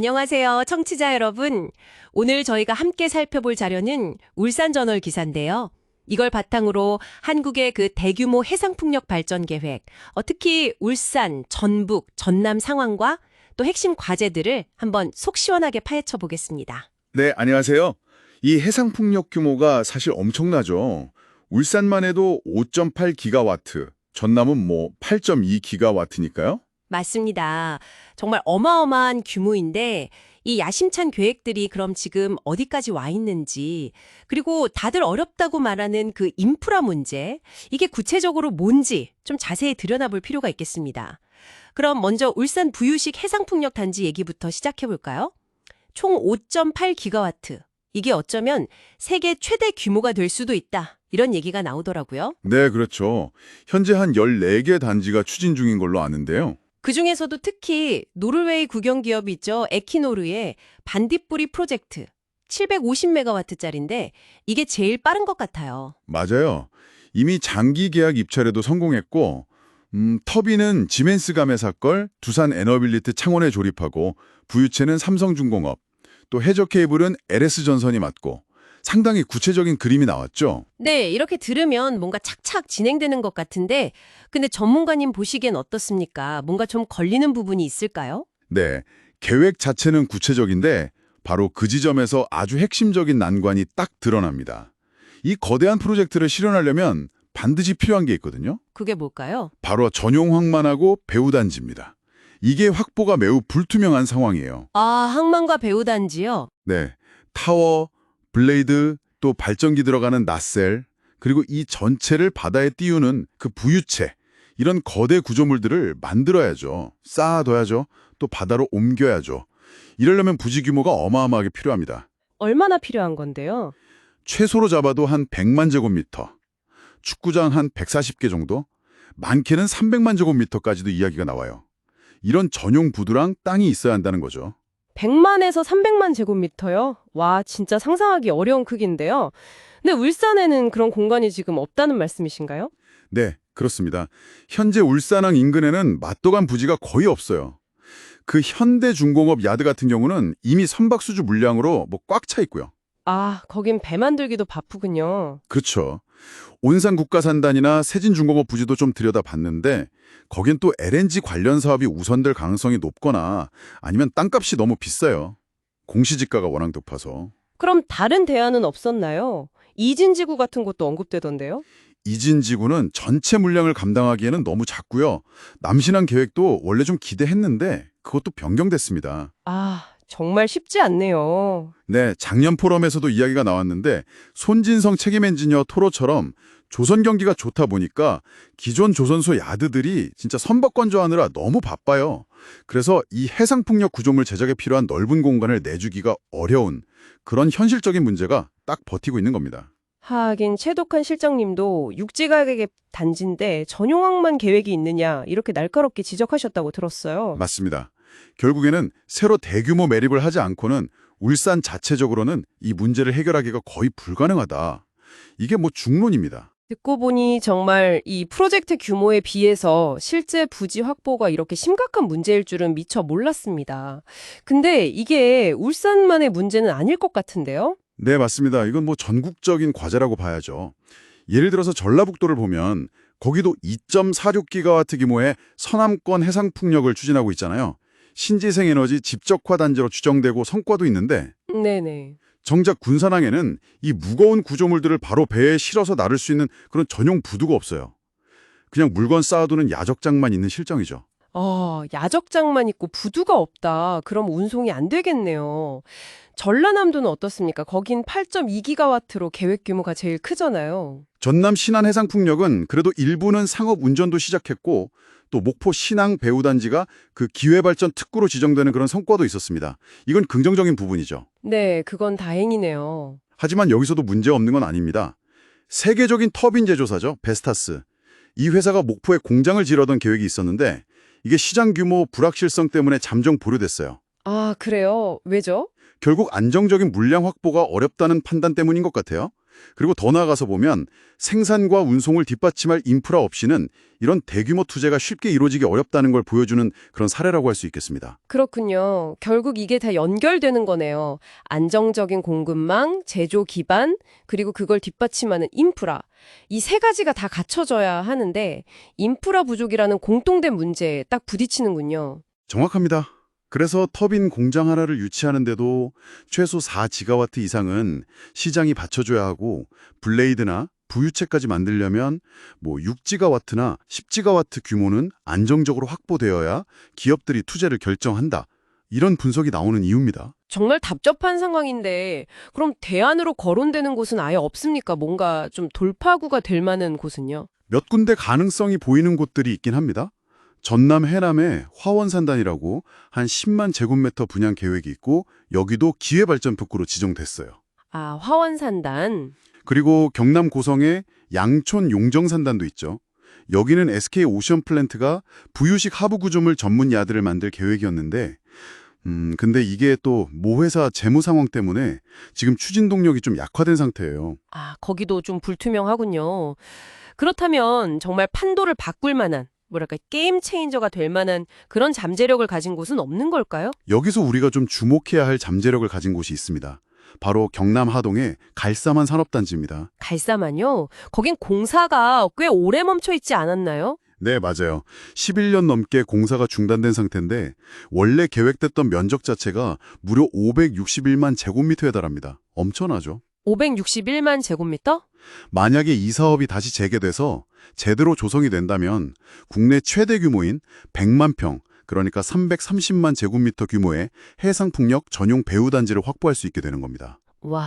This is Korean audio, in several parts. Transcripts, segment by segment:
안녕하세요, 청취자 여러분. 오늘 저희가 함께 살펴볼 자료는 울산저널 기사인데요. 이걸 바탕으로 한국의 그 대규모 해상풍력 발전 계획, 어, 특히 울산, 전북, 전남 상황과 또 핵심 과제들을 한번 속 시원하게 파헤쳐 보겠습니다. 네, 안녕하세요. 이 해상 풍력 규모가 사실 엄청나죠. 울산만 해도 5.8 기가와트, 전남은 뭐 8.2 기가와트니까요. 맞습니다. 정말 어마어마한 규모인데 이 야심찬 계획들이 그럼 지금 어디까지 와 있는지 그리고 다들 어렵다고 말하는 그 인프라 문제 이게 구체적으로 뭔지 좀 자세히 들여다볼 필요가 있겠습니다. 그럼 먼저 울산 부유식 해상풍력 단지 얘기부터 시작해 볼까요? 총 5.8 기가와트. 이게 어쩌면 세계 최대 규모가 될 수도 있다. 이런 얘기가 나오더라고요. 네, 그렇죠. 현재 한 14개 단지가 추진 중인 걸로 아는데요. 그 중에서도 특히 노르웨이 국영 기업이 있죠. 에키노르의 반딧불이 프로젝트 750메가와트짜리인데 이게 제일 빠른 것 같아요. 맞아요. 이미 장기 계약 입찰에도 성공했고 음, 터빈은 지멘스 감회사 걸 두산 에너빌리트 창원에 조립하고 부유체는 삼성중공업, 또 해저 케이블은 LS전선이 맡고 상당히 구체적인 그림이 나왔죠. 네, 이렇게 들으면 뭔가 착착 진행되는 것 같은데 근데 전문가님 보시기엔 어떻습니까? 뭔가 좀 걸리는 부분이 있을까요? 네, 계획 자체는 구체적인데 바로 그 지점에서 아주 핵심적인 난관이 딱 드러납니다. 이 거대한 프로젝트를 실현하려면 반드시 필요한 게 있거든요. 그게 뭘까요? 바로 전용 항만하고 배후 단지입니다. 이게 확보가 매우 불투명한 상황이에요. 아, 항만과 배우 단지요. 네, 타워, 블레이드, 또 발전기 들어가는 나셀, 그리고 이 전체를 바다에 띄우는 그 부유체, 이런 거대 구조물들을 만들어야죠. 쌓아둬야죠. 또 바다로 옮겨야죠. 이러려면 부지 규모가 어마어마하게 필요합니다. 얼마나 필요한 건데요? 최소로 잡아도 한 100만 제곱미터, 축구장 한 140개 정도, 많게는 300만 제곱미터까지도 이야기가 나와요. 이런 전용 부두랑 땅이 있어야 한다는 거죠. 100만에서 300만 제곱미터요? 와, 진짜 상상하기 어려운 크기인데요. 근데 울산에는 그런 공간이 지금 없다는 말씀이신가요? 네, 그렇습니다. 현재 울산항 인근에는 맛도간 부지가 거의 없어요. 그 현대중공업 야드 같은 경우는 이미 선박 수주 물량으로 뭐 꽉 차 있고요. 아, 거긴 배 만들기도 바쁘군요. 그렇죠. 온산 국가산단이나 세진중공업 부지도 좀 들여다봤는데 거긴 또 LNG 관련 사업이 우선될 가능성이 높거나 아니면 땅값이 너무 비싸요. 공시지가가 워낙 높아서. 그럼 다른 대안은 없었나요? 이진지구 같은 것도 언급되던데요? 이진지구는 전체 물량을 감당하기에는 너무 작고요. 남신항 계획도 원래 좀 기대했는데 그것도 변경됐습니다. 아, 정말 쉽지 않네요. 네, 작년 포럼에서도 이야기가 나왔는데 손진성 책임 엔지니어 토로처럼 조선 경기가 좋다 보니까 기존 조선소 야드들이 진짜 선박 건조하느라 너무 바빠요. 그래서 이 해상풍력 구조물 제작에 필요한 넓은 공간을 내주기가 어려운 그런 현실적인 문제가 딱 버티고 있는 겁니다. 하긴 최독한 실장님도 육지가객의 단지인데 전용항만 계획이 있느냐 이렇게 날카롭게 지적하셨다고 들었어요. 맞습니다. 결국에는 새로 대규모 매립을 하지 않고는 울산 자체적으로는 이 문제를 해결하기가 거의 불가능하다. 이게 뭐 중론입니다. 듣고 보니 정말 이 프로젝트 규모에 비해서 실제 부지 확보가 이렇게 심각한 문제일 줄은 미처 몰랐습니다. 근데 이게 울산만의 문제는 아닐 것 같은데요? 네, 맞습니다. 이건 뭐 전국적인 과제라고 봐야죠. 예를 들어서 전라북도를 보면 거기도 2.46기가와트 규모의 서남권 해상풍력을 추진하고 있잖아요. 신재생 에너지 집적화 단지로 추정되고 성과도 있는데 네네. 정작 군산항에는 이 무거운 구조물들을 바로 배에 실어서 나를 수 있는 그런 전용 부두가 없어요. 그냥 물건 쌓아두는 야적장만 있는 실정이죠. 아, 야적장만 있고 부두가 없다. 그럼 운송이 안 되겠네요. 전라남도는 어떻습니까? 거긴 8.2기가와트로 계획 규모가 제일 크잖아요. 전남 신안 해상풍력은 그래도 일부는 상업 운전도 시작했고 또 목포 신항 배후단지가 그 기회발전 특구로 지정되는 그런 성과도 있었습니다. 이건 긍정적인 부분이죠. 네, 그건 다행이네요. 하지만 여기서도 문제 없는 건 아닙니다. 세계적인 터빈 제조사죠. 베스타스. 이 회사가 목포에 공장을 지르던 계획이 있었는데 이게 시장 규모 불확실성 때문에 잠정 보류됐어요. 아, 그래요? 왜죠? 결국 안정적인 물량 확보가 어렵다는 판단 때문인 것 같아요. 그리고 더 나아가서 보면 생산과 운송을 뒷받침할 인프라 없이는 이런 대규모 투자가 쉽게 이루어지기 어렵다는 걸 보여주는 그런 사례라고 할 수 있겠습니다. 그렇군요. 결국 이게 다 연결되는 거네요. 안정적인 공급망, 제조 기반, 그리고 그걸 뒷받침하는 인프라. 이 세 가지가 다 갖춰져야 하는데 인프라 부족이라는 공통된 문제에 딱 부딪히는군요. 정확합니다. 그래서 터빈 공장 하나를 유치하는데도 최소 4지가와트 이상은 시장이 받쳐줘야 하고 블레이드나 부유체까지 만들려면 뭐 6지가와트나 10지가와트 규모는 안정적으로 확보되어야 기업들이 투자를 결정한다. 이런 분석이 나오는 이유입니다. 정말 답답한 상황인데 그럼 대안으로 거론되는 곳은 아예 없습니까? 뭔가 좀 돌파구가 될 만한 곳은요? 몇 군데 가능성이 보이는 곳들이 있긴 합니다. 전남 해남에 화원산단이라고 한 10만 제곱미터 분양 계획이 있고 여기도 기회발전특구로 지정됐어요. 아, 화원산단. 그리고 경남 고성에 양촌 용정산단도 있죠. 여기는 SK 오션 플랜트가 부유식 하부 구조물 전문 야드를 만들 계획이었는데 음, 근데 이게 또 모 회사 재무 상황 때문에 지금 추진 동력이 좀 약화된 상태예요. 아, 거기도 좀 불투명하군요. 그렇다면 정말 판도를 바꿀 만한 뭐랄까 게임 체인저가 될 만한 그런 잠재력을 가진 곳은 없는 걸까요? 여기서 우리가 좀 주목해야 할 잠재력을 가진 곳이 있습니다. 바로 경남 하동의 갈사만 산업단지입니다. 갈사만요. 거긴 공사가 꽤 오래 멈춰 있지 않았나요? 네, 맞아요. 11년 넘게 공사가 중단된 상태인데 원래 계획됐던 면적 자체가 무려 561만 제곱미터에 달합니다. 엄청나죠? 561만 제곱미터? 만약에 이 사업이 다시 재개돼서 제대로 조성이 된다면 국내 최대 규모인 100만 평, 그러니까 330만 제곱미터 규모의 해상풍력 전용 배후단지를 확보할 수 있게 되는 겁니다. 와,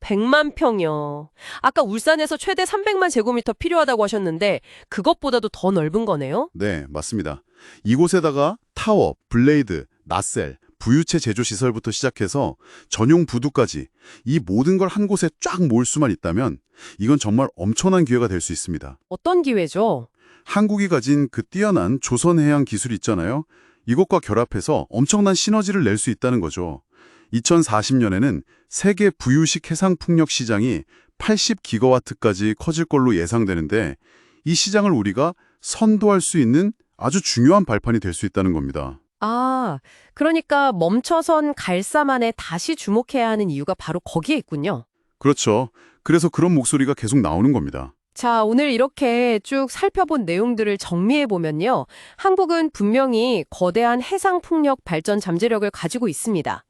100만 평이요. 아까 울산에서 최대 300만 제곱미터 필요하다고 하셨는데 그것보다도 더 넓은 거네요? 네, 맞습니다. 이곳에다가 타워, 블레이드, 나셀, 부유체 제조 시설부터 시작해서 전용 부두까지 이 모든 걸 한 곳에 쫙 모을 수만 있다면 이건 정말 엄청난 기회가 될 수 있습니다. 어떤 기회죠? 한국이 가진 그 뛰어난 조선해양 기술이 있잖아요. 이것과 결합해서 엄청난 시너지를 낼 수 있다는 거죠. 2040년에는 세계 부유식 해상풍력 시장이 80기가와트까지 커질 걸로 예상되는데 이 시장을 우리가 선도할 수 있는 아주 중요한 발판이 될 수 있다는 겁니다. 아, 그러니까 멈춰선 갈사만에 다시 주목해야 하는 이유가 바로 거기에 있군요. 그렇죠. 그래서 그런 목소리가 계속 나오는 겁니다. 자, 오늘 이렇게 쭉 살펴본 내용들을 정리해 보면요. 한국은 분명히 거대한 해상 풍력 발전 잠재력을 가지고 있습니다.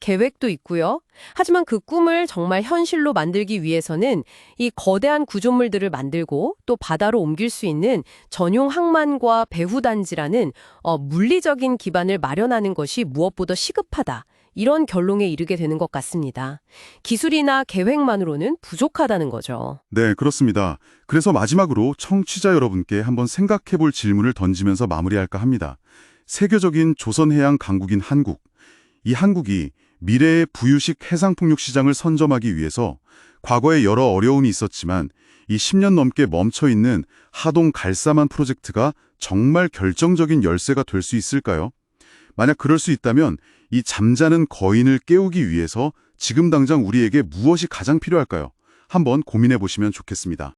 계획도 있고요. 하지만 그 꿈을 정말 현실로 만들기 위해서는 이 거대한 구조물들을 만들고 또 바다로 옮길 수 있는 전용 항만과 배후단지라는 어, 물리적인 기반을 마련하는 것이 무엇보다 시급하다. 이런 결론에 이르게 되는 것 같습니다. 기술이나 계획만으로는 부족하다는 거죠. 네, 그렇습니다. 그래서 마지막으로 청취자 여러분께 한번 생각해 볼 질문을 던지면서 마무리할까 합니다. 세계적인 조선해양 강국인 한국. 이 한국이 미래의 부유식 해상풍력 시장을 선점하기 위해서 과거에 여러 어려움이 있었지만 이 10년 넘게 멈춰 있는 하동 갈사만 프로젝트가 정말 결정적인 열쇠가 될 수 있을까요? 만약 그럴 수 있다면 이 잠자는 거인을 깨우기 위해서 지금 당장 우리에게 무엇이 가장 필요할까요? 한번 고민해 보시면 좋겠습니다.